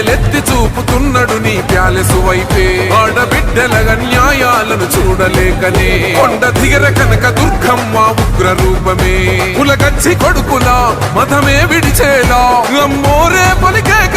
వేలెత్తి చూపుతున్నాడు నీ ప్యాలెసు వైపే. ఆడబిడ్డల న్యాయాలను చూడలేకనే. కొండ దిగర కనక దుర్గమ్మ ఉగ్ర రూపమే కులగచ్చి కొడుకులా మతమే విడిచేలా. అమ్మోరే పలికేక